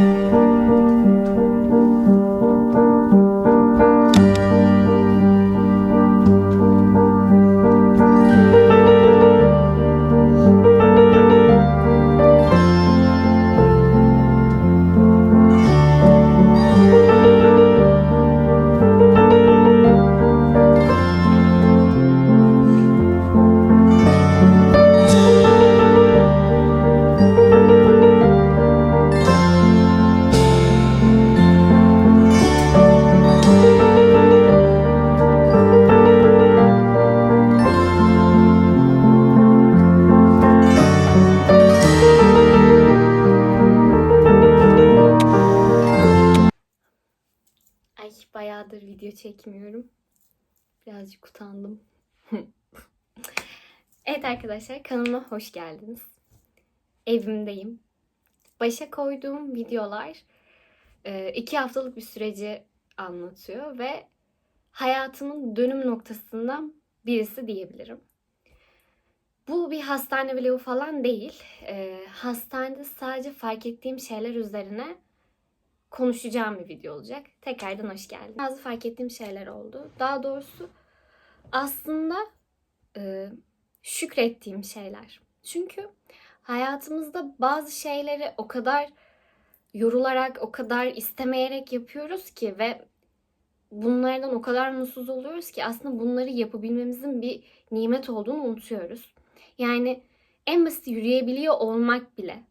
Música video çekmiyorum. Birazcık utandım. evet arkadaşlar kanalıma hoş geldiniz. Evimdeyim. Başa koyduğum videolar e, iki haftalık bir süreci anlatıyor ve hayatımın dönüm noktasından birisi diyebilirim. Bu bir hastane vlogu falan değil. E, hastanede sadece fark ettiğim şeyler üzerine konuşacağım bir video olacak. Tekrardan hoş geldin. Bazı fark ettiğim şeyler oldu. Daha doğrusu aslında e, şükrettiğim şeyler. Çünkü hayatımızda bazı şeyleri o kadar yorularak, o kadar istemeyerek yapıyoruz ki ve bunlardan o kadar mutsuz oluyoruz ki aslında bunları yapabilmemizin bir nimet olduğunu unutuyoruz. Yani en basit yürüyebiliyor olmak bile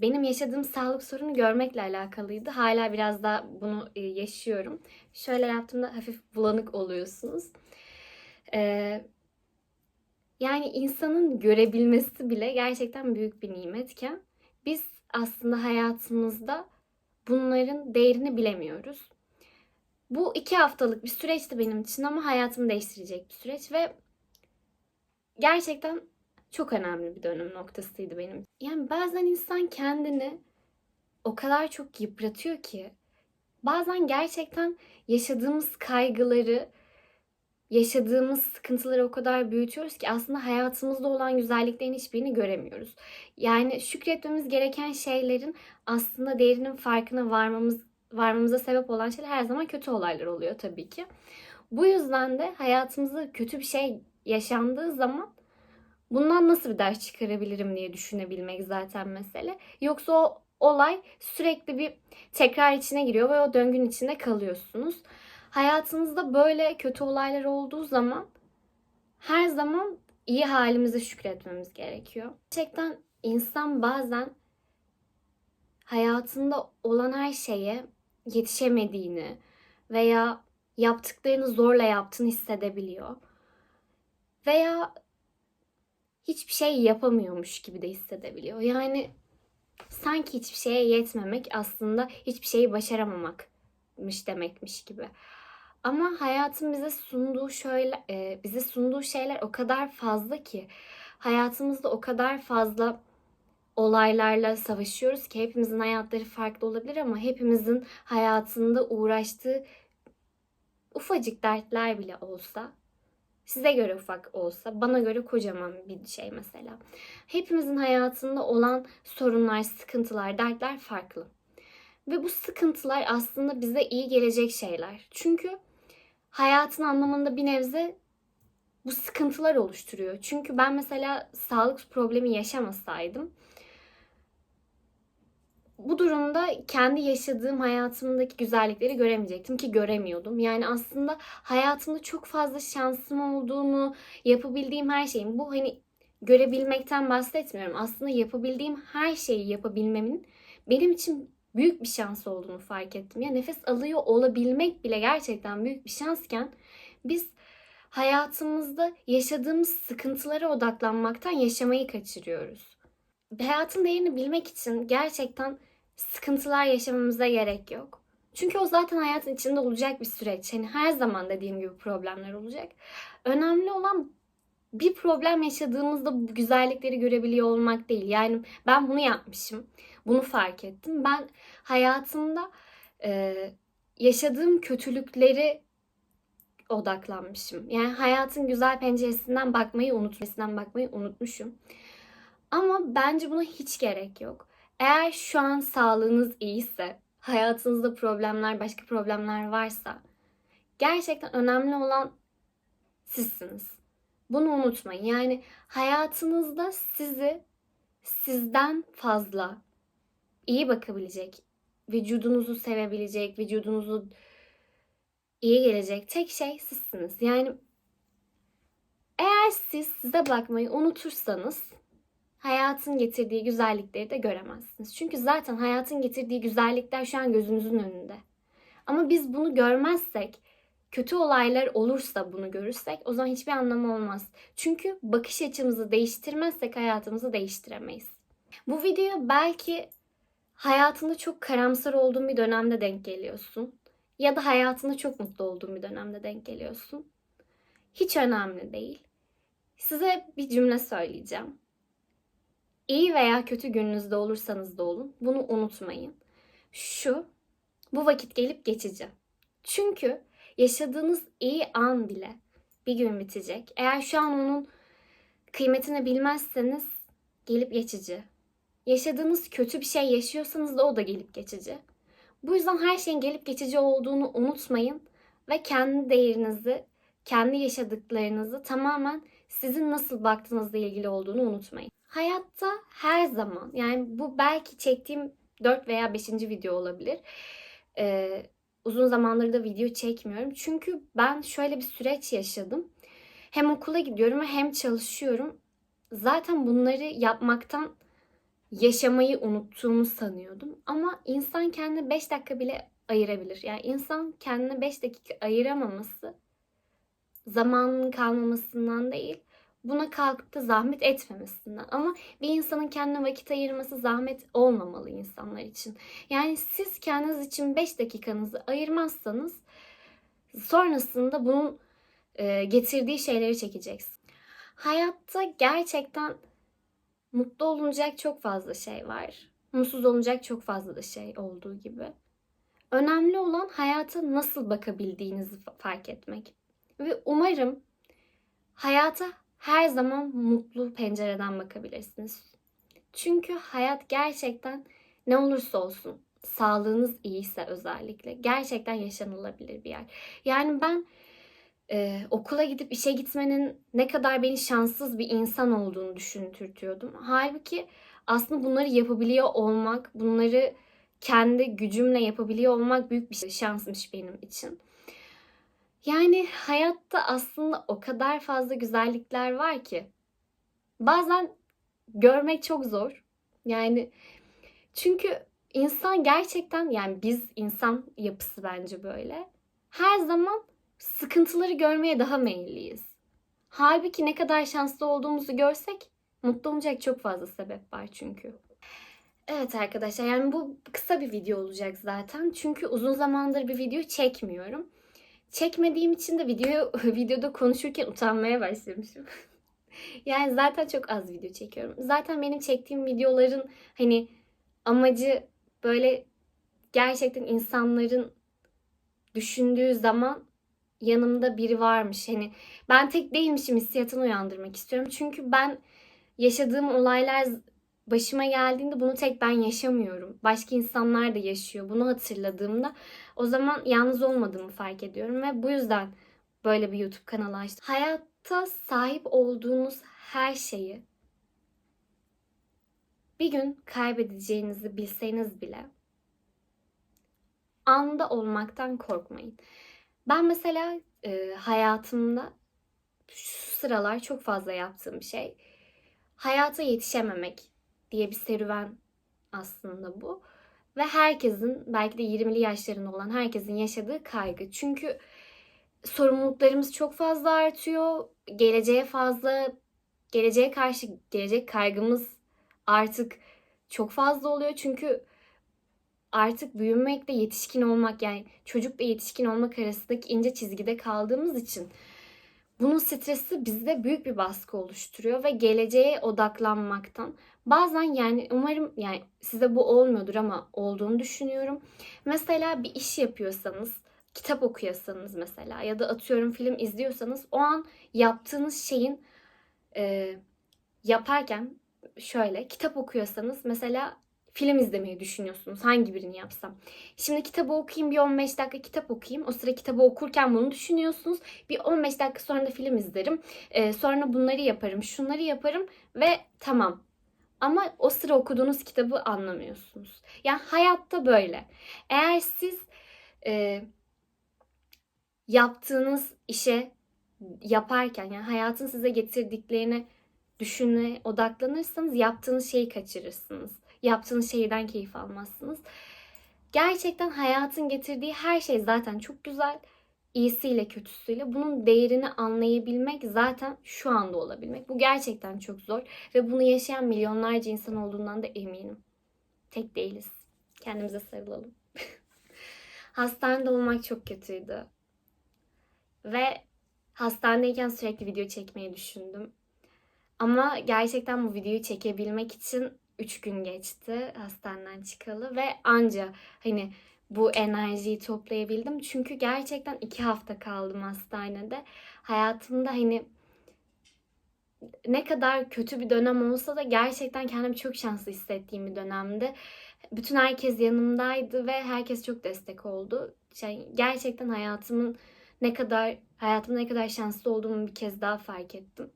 benim yaşadığım sağlık sorunu görmekle alakalıydı. Hala biraz daha bunu yaşıyorum. Şöyle yaptığımda hafif bulanık oluyorsunuz. Yani insanın görebilmesi bile gerçekten büyük bir nimetken biz aslında hayatımızda bunların değerini bilemiyoruz. Bu iki haftalık bir süreçti benim için ama hayatımı değiştirecek bir süreç ve gerçekten çok önemli bir dönüm noktasıydı benim. Yani bazen insan kendini o kadar çok yıpratıyor ki bazen gerçekten yaşadığımız kaygıları, yaşadığımız sıkıntıları o kadar büyütüyoruz ki aslında hayatımızda olan güzelliklerin hiçbirini göremiyoruz. Yani şükretmemiz gereken şeylerin aslında değerinin farkına varmamız varmamıza sebep olan şeyler her zaman kötü olaylar oluyor tabii ki. Bu yüzden de hayatımızda kötü bir şey yaşandığı zaman bundan nasıl bir ders çıkarabilirim diye düşünebilmek zaten mesele. Yoksa o olay sürekli bir tekrar içine giriyor ve o döngünün içinde kalıyorsunuz. Hayatınızda böyle kötü olaylar olduğu zaman her zaman iyi halimize şükretmemiz gerekiyor. Gerçekten insan bazen hayatında olan her şeye yetişemediğini veya yaptıklarını zorla yaptığını hissedebiliyor. Veya hiçbir şey yapamıyormuş gibi de hissedebiliyor. Yani sanki hiçbir şeye yetmemek aslında hiçbir şeyi başaramamakmış demekmiş gibi. Ama hayatın bize sunduğu şöyle e, bize sunduğu şeyler o kadar fazla ki hayatımızda o kadar fazla olaylarla savaşıyoruz ki hepimizin hayatları farklı olabilir ama hepimizin hayatında uğraştığı ufacık dertler bile olsa size göre ufak olsa bana göre kocaman bir şey mesela. Hepimizin hayatında olan sorunlar, sıkıntılar, dertler farklı. Ve bu sıkıntılar aslında bize iyi gelecek şeyler. Çünkü hayatın anlamında bir nebze bu sıkıntılar oluşturuyor. Çünkü ben mesela sağlık problemi yaşamasaydım bu durumda kendi yaşadığım hayatımdaki güzellikleri göremeyecektim ki göremiyordum. Yani aslında hayatımda çok fazla şansım olduğunu, yapabildiğim her şeyin bu hani görebilmekten bahsetmiyorum. Aslında yapabildiğim her şeyi yapabilmemin benim için büyük bir şans olduğunu fark ettim. Ya nefes alıyor olabilmek bile gerçekten büyük bir şansken biz hayatımızda yaşadığımız sıkıntılara odaklanmaktan yaşamayı kaçırıyoruz. Hayatın değerini bilmek için gerçekten sıkıntılar yaşamamıza gerek yok. Çünkü o zaten hayatın içinde olacak bir süreç. Hani her zaman dediğim gibi problemler olacak. Önemli olan bir problem yaşadığımızda bu güzellikleri görebiliyor olmak değil. Yani ben bunu yapmışım. Bunu fark ettim. Ben hayatımda e, yaşadığım kötülükleri odaklanmışım. Yani hayatın güzel penceresinden bakmayı unutmuşum. bakmayı unutmuşum. Ama bence buna hiç gerek yok. Eğer şu an sağlığınız iyiyse, hayatınızda problemler, başka problemler varsa gerçekten önemli olan sizsiniz. Bunu unutmayın. Yani hayatınızda sizi sizden fazla iyi bakabilecek, vücudunuzu sevebilecek, vücudunuzu iyi gelecek tek şey sizsiniz. Yani eğer siz size bakmayı unutursanız hayatın getirdiği güzellikleri de göremezsiniz. Çünkü zaten hayatın getirdiği güzellikler şu an gözünüzün önünde. Ama biz bunu görmezsek, kötü olaylar olursa bunu görürsek o zaman hiçbir anlamı olmaz. Çünkü bakış açımızı değiştirmezsek hayatımızı değiştiremeyiz. Bu video belki hayatında çok karamsar olduğun bir dönemde denk geliyorsun. Ya da hayatında çok mutlu olduğun bir dönemde denk geliyorsun. Hiç önemli değil. Size bir cümle söyleyeceğim. İyi veya kötü gününüzde olursanız da olun. Bunu unutmayın. Şu, bu vakit gelip geçici. Çünkü yaşadığınız iyi an bile bir gün bitecek. Eğer şu an onun kıymetini bilmezseniz gelip geçici. Yaşadığınız kötü bir şey yaşıyorsanız da o da gelip geçici. Bu yüzden her şeyin gelip geçici olduğunu unutmayın ve kendi değerinizi, kendi yaşadıklarınızı tamamen sizin nasıl baktığınızla ilgili olduğunu unutmayın. Hayatta her zaman yani bu belki çektiğim 4 veya 5. video olabilir. Ee, uzun zamandır da video çekmiyorum. Çünkü ben şöyle bir süreç yaşadım. Hem okula gidiyorum hem çalışıyorum. Zaten bunları yapmaktan yaşamayı unuttuğumu sanıyordum. Ama insan kendine 5 dakika bile ayırabilir. Yani insan kendine 5 dakika ayıramaması zamanın kalmamasından değil, buna kalkıp da zahmet etmemesinden. Ama bir insanın kendine vakit ayırması zahmet olmamalı insanlar için. Yani siz kendiniz için 5 dakikanızı ayırmazsanız sonrasında bunun e, getirdiği şeyleri çekeceksiniz. Hayatta gerçekten mutlu olunacak çok fazla şey var. Mutsuz olunacak çok fazla da şey olduğu gibi. Önemli olan hayata nasıl bakabildiğinizi fark etmek. Ve umarım hayata her zaman mutlu pencereden bakabilirsiniz. Çünkü hayat gerçekten ne olursa olsun sağlığınız iyiyse özellikle gerçekten yaşanılabilir bir yer. Yani ben e, okula gidip işe gitmenin ne kadar beni şanssız bir insan olduğunu düşüntürtüyordum. Halbuki aslında bunları yapabiliyor olmak, bunları kendi gücümle yapabiliyor olmak büyük bir şansmış benim için. Yani hayatta aslında o kadar fazla güzellikler var ki bazen görmek çok zor. Yani çünkü insan gerçekten yani biz insan yapısı bence böyle. Her zaman sıkıntıları görmeye daha meyilliyiz. Halbuki ne kadar şanslı olduğumuzu görsek mutlu olacak çok fazla sebep var çünkü. Evet arkadaşlar yani bu kısa bir video olacak zaten. Çünkü uzun zamandır bir video çekmiyorum. Çekmediğim için de video videoda konuşurken utanmaya başlamışım. yani zaten çok az video çekiyorum. Zaten benim çektiğim videoların hani amacı böyle gerçekten insanların düşündüğü zaman yanımda biri varmış. Hani ben tek değilmişim hissiyatını uyandırmak istiyorum. Çünkü ben yaşadığım olaylar başıma geldiğinde bunu tek ben yaşamıyorum. Başka insanlar da yaşıyor. Bunu hatırladığımda o zaman yalnız olmadığımı fark ediyorum ve bu yüzden böyle bir YouTube kanalı açtım. Hayatta sahip olduğunuz her şeyi bir gün kaybedeceğinizi bilseniz bile anda olmaktan korkmayın. Ben mesela e, hayatımda şu sıralar çok fazla yaptığım şey hayata yetişememek diye bir serüven aslında bu. Ve herkesin belki de 20'li yaşlarında olan herkesin yaşadığı kaygı. Çünkü sorumluluklarımız çok fazla artıyor. Geleceğe fazla geleceğe karşı gelecek kaygımız artık çok fazla oluyor. Çünkü artık büyümekle yetişkin olmak yani çocukla yetişkin olmak arasındaki ince çizgide kaldığımız için bunun stresi bizde büyük bir baskı oluşturuyor ve geleceğe odaklanmaktan bazen yani umarım yani size bu olmuyordur ama olduğunu düşünüyorum. Mesela bir iş yapıyorsanız, kitap okuyorsanız mesela ya da atıyorum film izliyorsanız o an yaptığınız şeyin e, yaparken şöyle kitap okuyorsanız mesela film izlemeyi düşünüyorsunuz. Hangi birini yapsam? Şimdi kitabı okuyayım bir 15 dakika kitap okuyayım. O sıra kitabı okurken bunu düşünüyorsunuz. Bir 15 dakika sonra da film izlerim. Ee, sonra bunları yaparım, şunları yaparım ve tamam. Ama o sıra okuduğunuz kitabı anlamıyorsunuz. Yani hayatta böyle. Eğer siz e, yaptığınız işe yaparken yani hayatın size getirdiklerini düşünmeye odaklanırsanız yaptığınız şeyi kaçırırsınız. Yaptığınız şeyden keyif almazsınız. Gerçekten hayatın getirdiği her şey zaten çok güzel. İyisiyle kötüsüyle bunun değerini anlayabilmek zaten şu anda olabilmek. Bu gerçekten çok zor ve bunu yaşayan milyonlarca insan olduğundan da eminim. Tek değiliz. Kendimize sarılalım. Hastanede olmak çok kötüydü. Ve hastanedeyken sürekli video çekmeyi düşündüm. Ama gerçekten bu videoyu çekebilmek için 3 gün geçti hastaneden çıkalı ve anca hani bu enerjiyi toplayabildim. Çünkü gerçekten 2 hafta kaldım hastanede. Hayatımda hani ne kadar kötü bir dönem olsa da gerçekten kendimi çok şanslı hissettiğim bir dönemdi. Bütün herkes yanımdaydı ve herkes çok destek oldu. Yani gerçekten hayatımın ne kadar hayatımda ne kadar şanslı olduğumu bir kez daha fark ettim.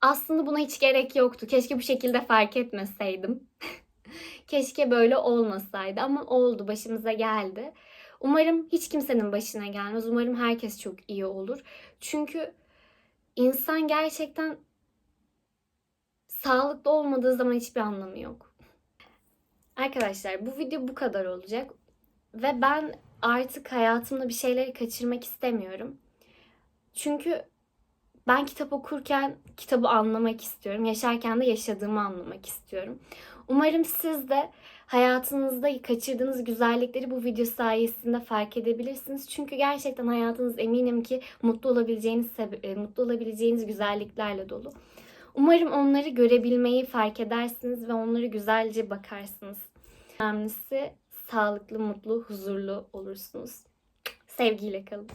Aslında buna hiç gerek yoktu. Keşke bu şekilde fark etmeseydim. Keşke böyle olmasaydı ama oldu, başımıza geldi. Umarım hiç kimsenin başına gelmez. Umarım herkes çok iyi olur. Çünkü insan gerçekten sağlıklı olmadığı zaman hiçbir anlamı yok. Arkadaşlar bu video bu kadar olacak. Ve ben artık hayatımda bir şeyleri kaçırmak istemiyorum. Çünkü ben kitap okurken kitabı anlamak istiyorum. Yaşarken de yaşadığımı anlamak istiyorum. Umarım siz de hayatınızda kaçırdığınız güzellikleri bu video sayesinde fark edebilirsiniz. Çünkü gerçekten hayatınız eminim ki mutlu olabileceğiniz sebe- mutlu olabileceğiniz güzelliklerle dolu. Umarım onları görebilmeyi fark edersiniz ve onları güzelce bakarsınız. Önemlisi sağlıklı, mutlu, huzurlu olursunuz. Sevgiyle kalın.